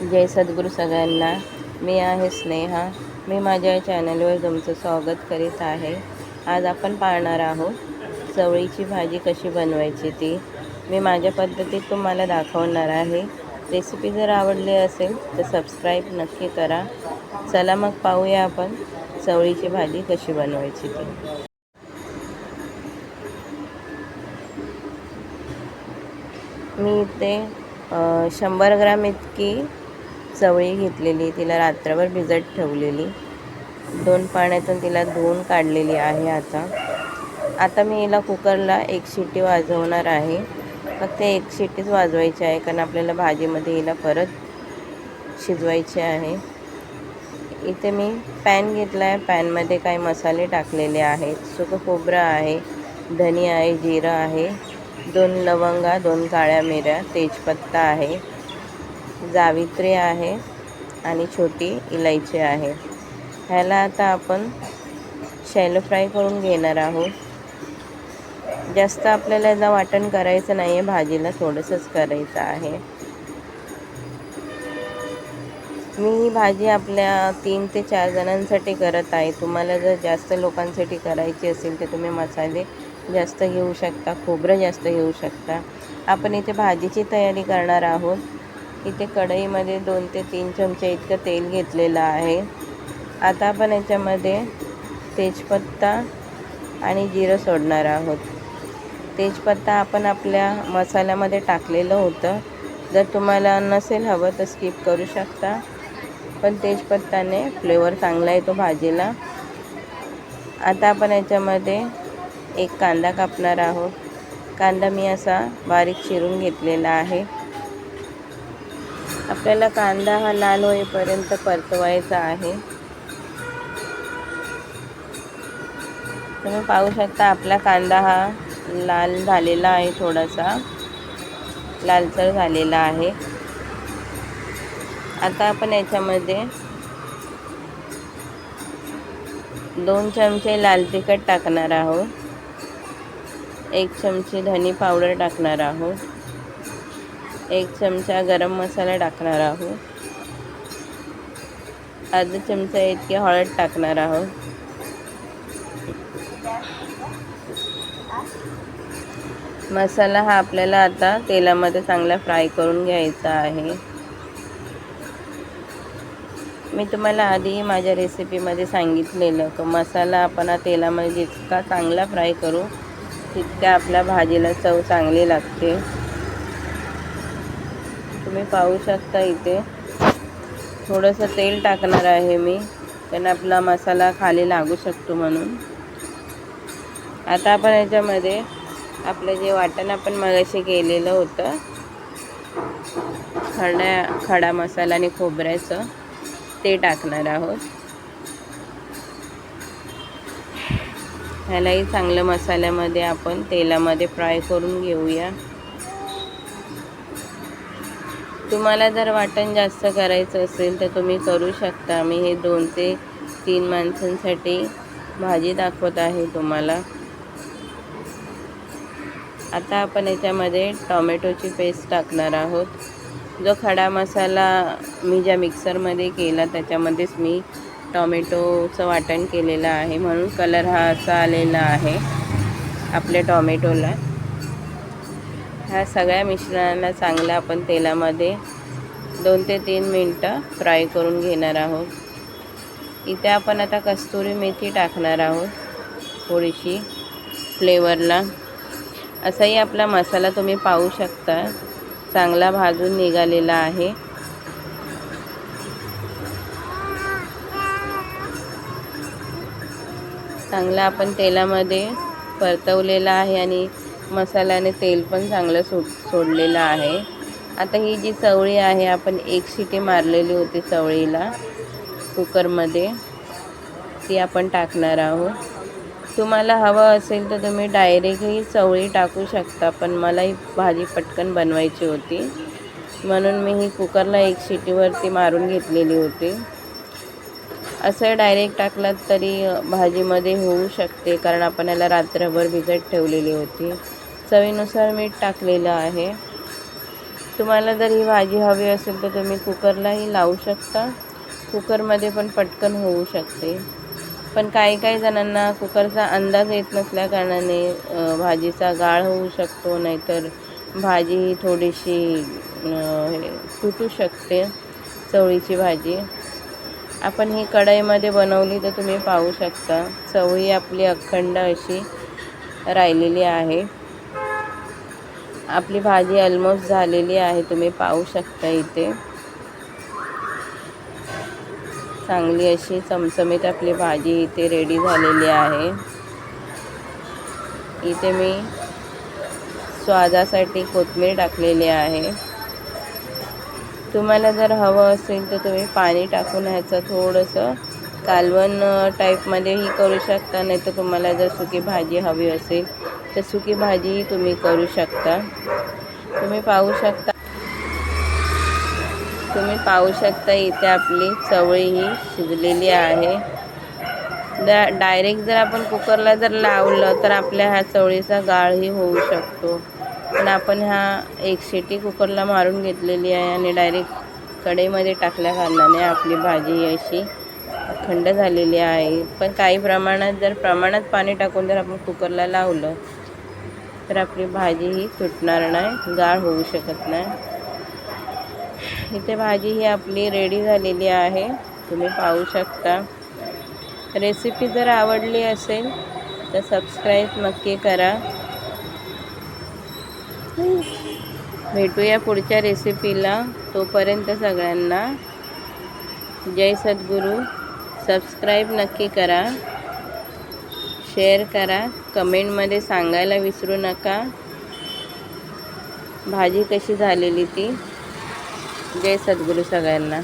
जय सद्गुरू सगळ्यांना. मी आहे स्नेहा. मी माझ्या चॅनलवर तुमचं स्वागत करीत आहे. आज आपण पाहणार आहोत चवळीची भाजी कशी बनवायची ती. मी माझ्या पद्धतीत तुम्हाला दाखवणार आहे. रेसिपी जर आवडली असेल तर सबस्क्राईब नक्की करा. चला मग पाहूया आपण चवळीची भाजी कशी बनवायची ती. मी इथे शंभर ग्राम इतकी चवळी घेतलेली तिला रात्रभर भिजत ठेवलेली. दोन पाण्यातून तिला धुवून काढलेली आहे आता. आता मी हिला कुकरला एक शिट्टी वाजवणार आहे. फक्त एक शिट्टीच वाजवायची आहे कारण आपल्याला भाजीमध्ये हिला परत शिजवायचे आहे. इथे मी पॅन घेतला आहे पॅनमध्ये काही मसाले टाकलेले आहेत. सुकं खोबरं आहे धनी आहे जिरं आहे दोन लवंगा दोन काळ्या मिऱ्या तेजपत्ता आहे. जावित्री आहे आणि छोटी इलायची आहे. ह्याला आता आपण शॅलो फ्राय करून घेणार आहोत. जास्त आपल्याला याला वाटण करायचं नाही आहे भाजीला थोडंसंच करायचं आहे. मी ही भाजी आपल्या तीन ते चार जणांसाठी करत आहे. तुम्हाला जर जास्त लोकांसाठी करायची असेल तर तुम्ही मसाले जास्त घेऊ शकता खोबरं जास्त घेऊ शकता. आपण इथे भाजीची तयारी करणार आहोत. इथे कढईमध्ये दोन ते तीन चमचे इतकं तेल घेतलेलं आहे. आता आपण याच्यामध्ये तेजपत्ता आणि जिरं सोडणार आहोत. तेजपत्ता आपण आपल्या मसाल्यामध्ये टाकलेलं होतं. जर तुम्हाला नसेल हवं तर स्किप करू शकता. पण तेजपत्ताने फ्लेवर चांगला येतो भाजीला. आता आपण याच्यामध्ये एक कांदा कापणार आहोत. कांदा मी असा बारीक चिरून घेतलेला आहे. आपल्याला कांदा हा लाल होईपर्यंत परतवायचा आहे. तुम्ही पाहू शकता आपला कांदा हा लाल झालेला आहे थोडासा. लालसर झालेला आहे. आता आपण याच्यामध्ये दोन चमचे लाल तिखट टाकणार आहोत. एक चमचे धनी पावडर टाकणार आहोत. एक चमचा गरम मसाला टाकणार आहोत. अर्धा चमचा इतके हळद टाकणार आहोत. मसाला हा आपल्याला आता तेलामध्ये चांगला फ्राय करून घ्यायचा आहे. मी तुम्हाला आधी माझ्या रेसिपीमध्ये सांगितलेलं की मसाला आपण हा तेलामध्ये जितका चांगला फ्राय करू तितक्या आपल्या भाजीला चव चांगली लागते. तुम्ही पाहू शकता इथे. थोडंसं तेल टाकणार आहे मी. कारण आपला मसाला खाली लागू शकतो म्हणून. आता आपण याच्यामध्ये आपलं जे वाटण आपण मगाशी केलेलं होतं खड्या खडा मसाला आणि खोबऱ्याचं ते टाकणार आहोत. ह्यालाही चांगलं मसाल्यामध्ये आपण तेलामध्ये फ्राय करून घेऊया. तुम्हाला जर वाटण जास्त करायचं असेल तर तुम्ही करू शकता. मी हे दोन ते तीन माणसांसाठी भाजी दाखवत आहे तुम्हाला. आता आपण याच्यामध्ये टॉमॅटोची पेस्ट टाकणार आहोत. जो खडा मसाला मी ज्या मिक्सरमध्ये केला त्याच्यामध्येच मी टॉमॅटोचं वाटण केलेलं आहे. म्हणून कलर हा असा आलेला आहे आपल्या टॉमॅटोला. ह्या सगळ्या मिश्रणाला चांगलं आपण तेलामध्ये दोन ते तीन मिनटं फ्राय करून घेणार आहोत. इथे आपण आता कस्तुरी मेथी टाकणार आहोत थोडीशी फ्लेवरला असाही आपला मसाला तुम्ही पाहू शकता. चांगला भाजून निघालेला आहे. चांगला आपण तेलामध्ये परतवलेला आहे आणि मसाल्याने तेल पण चांगलं सो सोडलेलं आहे. आता ही जी चवळी आहे आपण एक शिटी मारलेली होती चवळीला कुकरमध्ये. ती आपण टाकणार आहोत. तुम्हाला हवं असेल तर तुम्ही डायरेक्टही चवळी टाकू शकता पण मला ही भाजी पटकन बनवायची होती. म्हणून मी ही कुकरला एक शिटीवरती मारून घेतलेली होती. असं डायरेक्ट टाकलात तरी भाजीमध्ये होऊ शकते कारण आपण याला रात्रभर भिजत ठेवलेली होती. चवीनुसार मीठ टाकलेलं आहे. तुम्हाला जर ही भाजी हवी असेल तर तुम्ही कुकरलाही लावू शकता. कुकरमध्ये पण पटकन होऊ शकते. पण काही काही जणांना कुकरचा अंदाज येत नसल्याकारणाने भाजीचा गाळ होऊ शकतो नाहीतर भाजी ही थोडीशी तुटू शकते चवळीची भाजी. आपण ही कढईमध्ये बनवली तर तुम्ही पाहू शकता. चवळी आपली अखंड अशी राहिलेली आहे. आपली भाजी ऑलमोस्ट झालेली आहे. तुम्ही पाहू शकता इथे. चांगली अशी चमचमीत आपली भाजी इथे रेडी झालेली आहे. इथे मी स्वादासाठी कोथमीर टाकलेली आहे. तुम्हाला जर हवं असेल तर तुम्ही पाणी टाकून ह्याचं थोडंसं कालवण टाईपमध्येही करू शकता. नाही तर तुम्हाला जर सुकी भाजी हवी असेल तर सुकी भाजीही तुम्ही करू शकता. तुम्ही पाहू शकता. तुम्ही पाहू शकता इथे आपली चवळी ही शिजलेली आहे. दा डायरेक्ट जर आपण कुकरला जर लावलं तर आपल्या ह्या चवळीचा गाळही होऊ शकतो. पण आपण ह्या एक शिटी कुकरला मारून घेतलेली आहे आणि डायरेक्ट कढईमध्ये टाकल्या कारणाने आपली भाजी अशी खंड झालेली आहे. पण काही प्रमाणात जर प्रमाणात पाणी टाकून जर आपण कुकरला लावलं तर आपली भाजी ही तुटणार नाही गाळ होऊ शकत नाही. इथे भाजी ही आपली रेडी झालेली आहे. तुम्ही पाहू शकता. रेसिपी जर आवडली असेल तर सबस्क्राईब नक्की करा. भेटूया पुढच्या रेसिपीला तोपर्यंत सगळ्यांना जय सद्गुरू. सबस्क्राईब नक्की करा. शेअर करा. कमेंटमध्ये सांगायला विसरू नका. भाजी कशी झालेली ती? जय सद्गुरू सगळ्यांना.